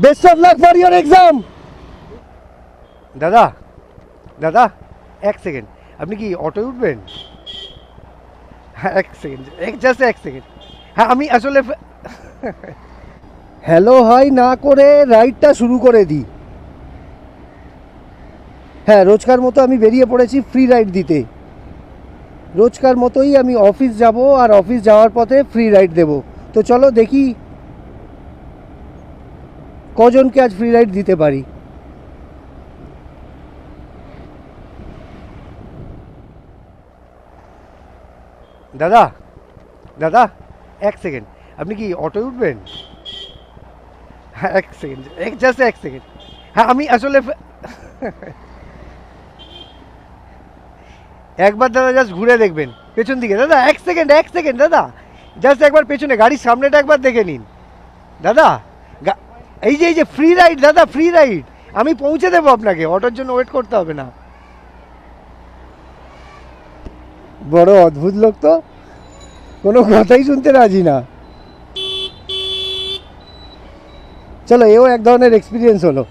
Best of luck for your exam দাদা দাদা এক সেকেন্ড আপনি কি অটোয় উঠবেন? হ্যাঁ এক সেকেন্ড এক জাস্ট এক সেকেন্ড হ্যাঁ আমি আসলে হ্যালো হাই না করে রাইডটা শুরু করে দিই হ্যাঁ রোজকার মতো আমি বেরিয়ে পড়েছি ফ্রি রাইড দিতে। রোজকার মতোই আমি অফিস যাব আর অফিস যাওয়ার পথে ফ্রি রাইড দেব। তো চলো দেখি কজনকে আজ ফ্রি রাইড দিতে পারি? দাদা দাদা, এক সেকেন্ড আপনি কি অটোয় উঠবেন? হ্যাঁ এক সেকেন্ড এক জাস্ট এক সেকেন্ড হ্যাঁ আমি আসলে একবার দাদা জাস্ট ঘুরে দেখবেন, পেছন দিকে। দাদা, এক সেকেন্ড এক সেকেন্ড দাদা। জাস্ট একবার পেছনে, গাড়ির সামনেটা একবার দেখে নিন। দাদা এই যে এই যে ফ্রি রাইড দাদা ফ্রি রাইড আমি পৌঁছে দেবো আপনাকে, অটোর জন্য ওয়েট করতে হবে না। বড় অদ্ভুত লোক তো। কোনো কথাই শুনতে রাজি না। চলো, এও এক ধরনের এক্সপিরিয়েন্স হলো।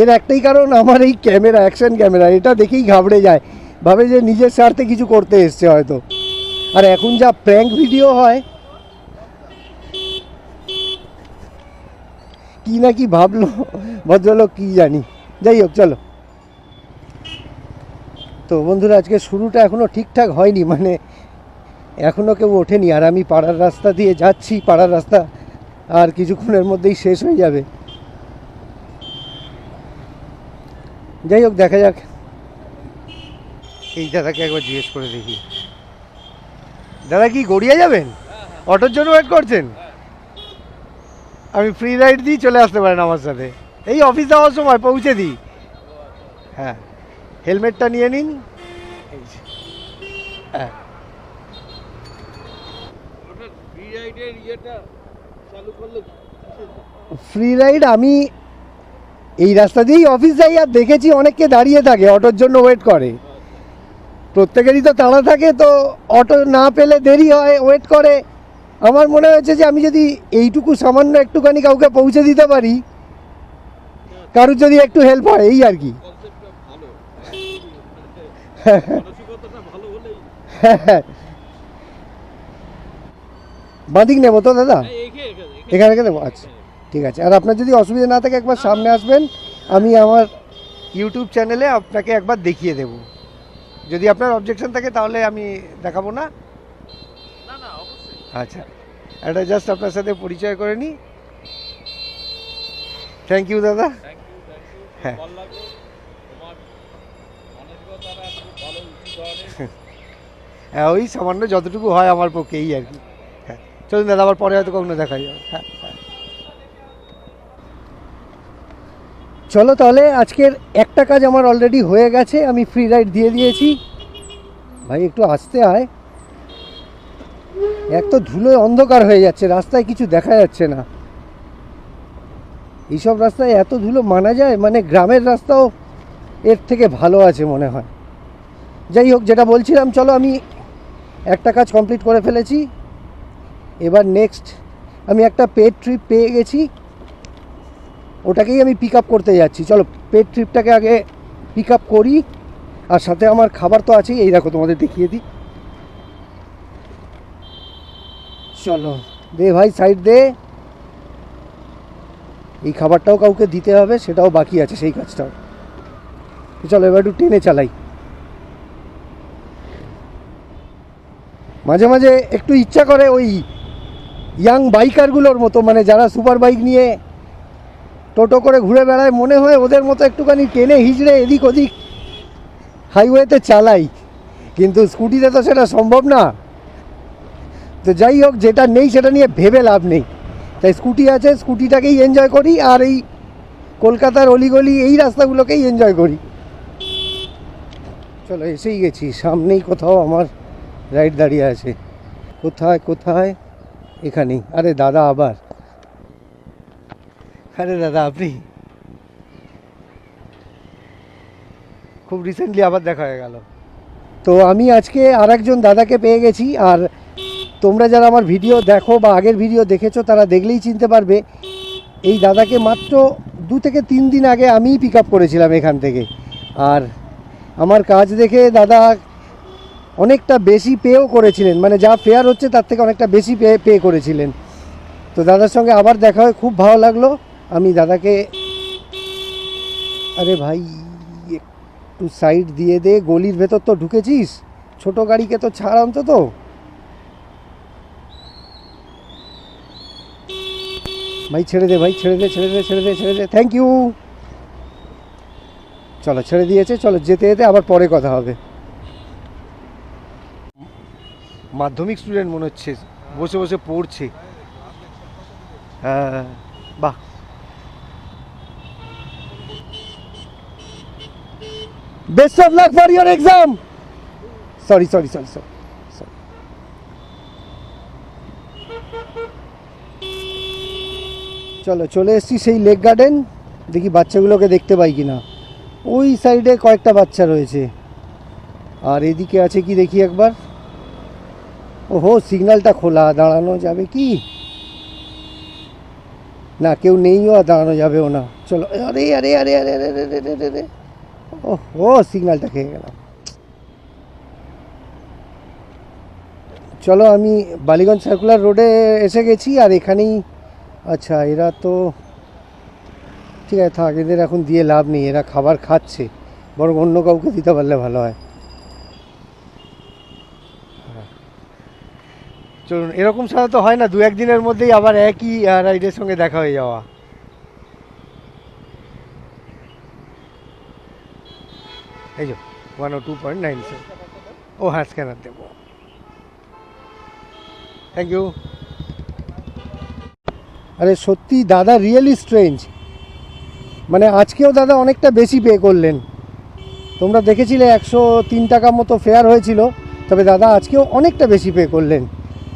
এর একটাই কারণ আমার এই ক্যামেরা অ্যাকশন ক্যামেরা, এটা দেখেই ঘাবড়ে যায়। ভাবে যে নিজের স্বার্থে কিছু করতে এসছে হয়তো। আর এখন যা প্র্যাঙ্ক ভিডিও হয়, কি না কি ভাবলো, ভদ্রলোক কি জানি। যাই হোক, চলো। তো বন্ধুরা, আজকে শুরুটা এখনও ঠিকঠাক হয়নি মানে এখনও কেউ ওঠেনি, আর আমি পাড়ার রাস্তা দিয়ে যাচ্ছি, পাড়ার রাস্তা আর কিছুক্ষণের মধ্যেই শেষ হয়ে যাবে। যাই হোক, দেখা যাক। এই দাদাকে একবার জিজ্ঞেস করে দেখি। দাদা কি গড়িয়া যাবেন? অটোর জন্য ওয়েট করছেন? আমি ফ্রি রাইড দিই চলে আসতে পারেন আমার সাথে। এই অফিস যাওয়ার সময় পৌঁছে দিই। হ্যাঁ হেলমেটটা নিয়ে নিন। হ্যাঁ? ফ্রি রাইড আমি এই রাস্তা দিয়েই অফিস যাই আর দেখেছি অনেককে দাঁড়িয়ে থাকে অটোর জন্য ওয়েট করে। প্রত্যেকেরই তো তাড়া থাকে, তো অটো না পেলে দেরি হয় ওয়েট করে। আমার মনে হয়েছে যে আমি যদি এইটুকু সামান্য একটুখানি কাউকে পৌঁছে দিতে পারি, কারোর যদি একটু হেল্প হয়, এই আর কি। বাঁদিক নেব তো, দাদা? এখে- এখে- এখে- এখানে দেবো আচ্ছা। ঠিক আছে। আর আপনার যদি অসুবিধা না থাকে, একবার সামনে আসবেন, আমি আমার ইউটিউব চ্যানেলে আপনাকে একবার দেখিয়ে দেব। যদি আপনার অবজেকশন থাকে তাহলে আমি দেখাবো না। আচ্ছা। এটা জাস্ট আপনার সাথে পরিচয় করে নিই। থ্যাংক ইউ দাদা। হ্যাঁ। হ্যাঁ ওই সামান্য যতটুকু হয় আমার পক্ষে এই আর কি। হ্যাঁ। চলুন দাদা আবার পরে হয়তো কখনো দেখা যাবে হ্যাঁ। চলো তাহলে আজকের একটা কাজ আমার অলরেডি হয়ে গেছে, আমি ফ্রি রাইড দিয়ে দিয়েছি। ভাই, একটু আসতে আয় এক তো ধুলোয় অন্ধকার হয়ে যাচ্ছে, রাস্তায় কিছু দেখা যাচ্ছে না। এইসব রাস্তায় এত ধুলো মানা যায়? মানে গ্রামের রাস্তাও এর থেকে ভালো আছে মনে হয়। যাই হোক, যেটা বলছিলাম, চলো আমি একটা কাজ কমপ্লিট করে ফেলেছি। এবার নেক্সট আমি একটা পেড ট্রিপ পেয়ে গেছি। ওটাকেই আমি পিক করতে যাচ্ছি। চলো পেট ট্রিপটাকে আগে পিক করি। আর সাথে আমার খাবার তো আছেই। এই দেখো, তোমাদের দেখিয়ে দিই। চলো, দে ভাই সাইড দে। এই খাবারটাও কাউকে দিতে হবে, সেটাও বাকি আছে সেই কাজটাও। চলো, এবার একটু টেনে চালাই। মাঝে মাঝে একটু ইচ্ছা করে ওই ইয়াং বাইকারগুলোর মতো মানে যারা সুপার বাইক নিয়ে টোটো করে ঘুরে বেড়ায়, মনে হয় ওদের মতো একটুখানি টেনে হিজড়ে এদিক ওদিক হাইওয়েতে চালাই। কিন্তু স্কুটিতে তো সেটা সম্ভব না। তো যাই হোক, যেটা নেই সেটা নিয়ে ভেবে লাভ নেই। তাই স্কুটি আছে, স্কুটিটাকেই এনজয় করি আর এই কলকাতার অলিগলি এই রাস্তাগুলোকেই এনজয় করি। চলো, এসেই গেছি। সামনেই কোথাও আমার রাইড দাঁড়িয়ে আছে। কোথায় কোথায়? এখানেই। আরে দাদা আবার। আরে দাদা, আপনি? খুব রিসেন্টলি আবার দেখা হয়ে গেল। তো আমি আজকে আর একজন দাদাকে পেয়ে গেছি, আর তোমরা যারা আমার ভিডিও দেখো বা আগের ভিডিও দেখেছ, তারা দেখলেই চিনতে পারবে, এই দাদাকে মাত্র দু থেকে তিন দিন আগে আমিই পিক আপ করেছিলাম এখান থেকে। আর আমার কাজ দেখে দাদা অনেকটা বেশি পেও করেছিলেন মানে যা ফেয়ার হচ্ছে তার থেকে অনেকটা বেশি পে পে করেছিলেন। তো দাদার সঙ্গে আবার দেখা হয় খুব ভালো লাগল। আমি দাদাকে, আরে ভাই, একটু সাইড দিয়ে দে, গলির ভেতর তো ঢুকেছিস, ছোট গাড়িকে তো ছাড় অন্তত। ভাই, ছেড়ে দে, ভাই, ছেড়ে দে ছেড়ে দে ছেড়ে দে ছেড়ে দে থ্যাংক ইউ চলো, ছেড়ে দিয়েছে, চলো, যেতে যেতে আবার পরে কথা হবে। মাধ্যমিক স্টুডেন্ট মনে হচ্ছে, বসে বসে পড়ছে। হ্যাঁ বাহ। Best of luck for your exam sorry sorry sorry sorry চলো চলে এসেছি সেই লেক গার্ডেন দেখি বাচ্চাগুলোকে দেখতে পাই কি না ওই সাইডে কয়েকটা বাচ্চা রয়েছে আর এদিকে আছে কি দেখি একবার ওহো সিগন্যালটা খোলা দাঁড়ানো যাবে কি না কেউ নেইও আর দাঁড়ানো যাবেও না চলো আরে আরে আরে আরে আরে আরে আরে আরে ও সিগন্যালটা খেয়ে গেলাম। চলো, আমি বালিগঞ্জ সার্কুলার রোডে এসে গেছি, আর এখানেই আচ্ছা এরা তো, ঠিক আছে, থাক, এদের এখন দিয়ে লাভ নেই, এরা খাবার খাচ্ছে, বরং অন্য কাউকে দিতে পারলে ভালো হয়। চলুন, এরকম সাথে তো হয় না দু একদিনের মধ্যেই আবার একই রাইডের সঙ্গে দেখা হয়ে যাওয়া। এই যে one O two point nine seven O হ্যাঁ স্ক্যানার দেবো। থ্যাংক ইউ আরে, সত্যি, দাদা রিয়েলি স্ট্রেঞ্জ মানে আজকেও দাদা অনেকটা বেশি পে করলেন। তোমরা দেখেছিলে, একশো তিন টাকা মতো ফেয়ার হয়েছিল। তবে দাদা, আজকেও অনেকটা বেশি পে করলেন।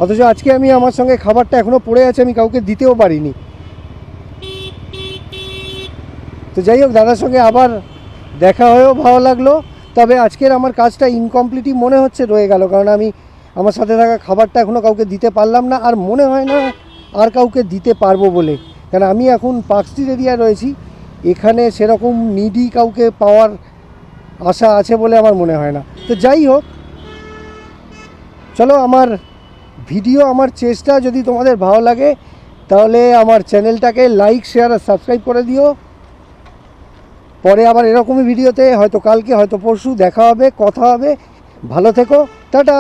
অথচ আজকে আমি আমার সঙ্গে খাবারটা এখনও পড়ে আছে, আমি কাউকে দিতেও পারিনি। তো যাই হোক, দাদার সঙ্গে আবার দেখা হয়েও ভালো লাগল। তবে আজকের আমার কাজটা ইনকমপ্লিটই মনে হচ্ছে রয়ে গেল, কারণ আমি আমার সাথে থাকা খাবারটা এখনও কাউকে দিতে পারলাম না, আর মনে হয় না আর কাউকে দিতে পারব বলে। কারণ আমি এখন পার্ক স্ট্রিট এরিয়া রয়েছি, এখানে সেরকম নিডি কাউকে পাওয়ার আশা আছে বলে আমার মনে হয় না। তো যাই হোক, চলো আমার ভিডিও আমার চেষ্টা যদি তোমাদের ভালো লাগে, তাহলে আমার চ্যানেলটাকে লাইক শেয়ার আর সাবস্ক্রাইব করে দিও। পরে আবার এরকমই ভিডিওতে হয়তো কালকে, হয়তো পরশু দেখা হবে, কথা হবে। ভালো থেকো, টাটা!